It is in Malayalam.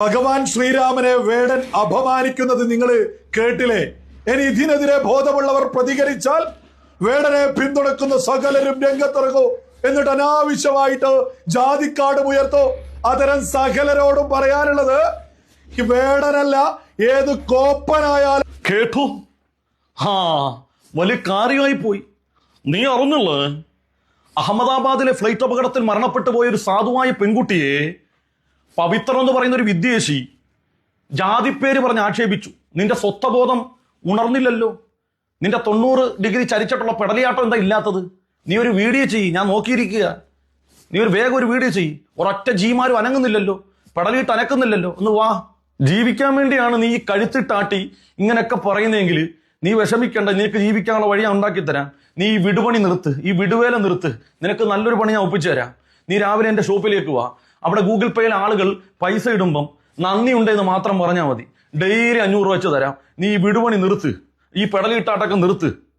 ഭഗവാൻ ശ്രീരാമനെ വേടൻ അപമാനിക്കുന്നത് നിങ്ങൾ കേട്ടില്ലേ? ഇനി ഇതിനെതിരെ ബോധമുള്ളവർ പ്രതികരിച്ചാൽ വേടനെ പിന്തുണക്കുന്ന സകലരും രംഗത്തിറങ്ങൂ. എന്നിട്ട് അനാവശ്യമായിട്ട് ജാതിക്കാടും ഉയർത്തോ. അത്തരം സകലരോടും പറയാനുള്ളത് വേടനല്ല ഏത് കോപ്പനായാലും. കേട്ടു? ഹാ വലിയ കാര്യമായി പോയി. നീ അറിഞ്ഞല്ലേ? അഹമ്മദാബാദിലെ ഫ്ലൈറ്റ് അപകടത്തിൽ മരണപ്പെട്ടു പോയ ഒരു സാധുവായ പെൺകുട്ടിയെ പവിത്ര എന്ന് പറയുന്ന ഒരു വിദ്വേഷി ജാതിപ്പേര് പറഞ്ഞ് ആക്ഷേപിച്ചു. നിന്റെ സ്വത്വബോധം ഉണർന്നില്ലല്ലോ. നിന്റെ തൊണ്ണൂറ് ഡിഗ്രി ചരിച്ചിട്ടുള്ള പെടലിയാട്ടം എന്താ ഇല്ലാത്തത്? നീ ഒരു വീഡിയോ ചെയ്യ് ഞാൻ നോക്കിയിരിക്കുക. നീ ഒരു വേഗം ഒരു വീഡിയോ ചെയ്യ്. ഒരൊറ്റ ജീമാരും അനങ്ങുന്നില്ലല്ലോ. പെടലിയിട്ട് അനക്കുന്നില്ലല്ലോ. ഒന്ന് വാ. ജീവിക്കാൻ വേണ്ടിയാണ് നീ ഈ കഴുത്തിട്ടാട്ടി ഇങ്ങനെയൊക്കെ പറയുന്നതെങ്കിൽ നീ വിഷമിക്കേണ്ട. നിനക്ക് ജീവിക്കാനുള്ള വഴി ഞാൻ ഉണ്ടാക്കി തരാം. നീ ഈ വിടുപണി നിർത്ത്. ഈ വിടുവേല നിർത്ത്. നിനക്ക് നല്ലൊരു പണി ഞാൻ ഒപ്പിച്ചു തരാം. നീ രാവിലെ എന്റെ ഷോപ്പിലേക്ക് വാ. അവിടെ ഗൂഗിൾ പേയിൽ ആളുകൾ പൈസ ഇടുമ്പം നന്ദി ഉണ്ടെന്ന് മാത്രം പറഞ്ഞാൽ മതി. ഡെയിലി അഞ്ഞൂറ് രൂപ വെച്ച് തരാം. നീ വിടുപണി നിർത്ത്. ഈ പെടലിട്ടാട്ടൊക്കെ നിർത്ത്.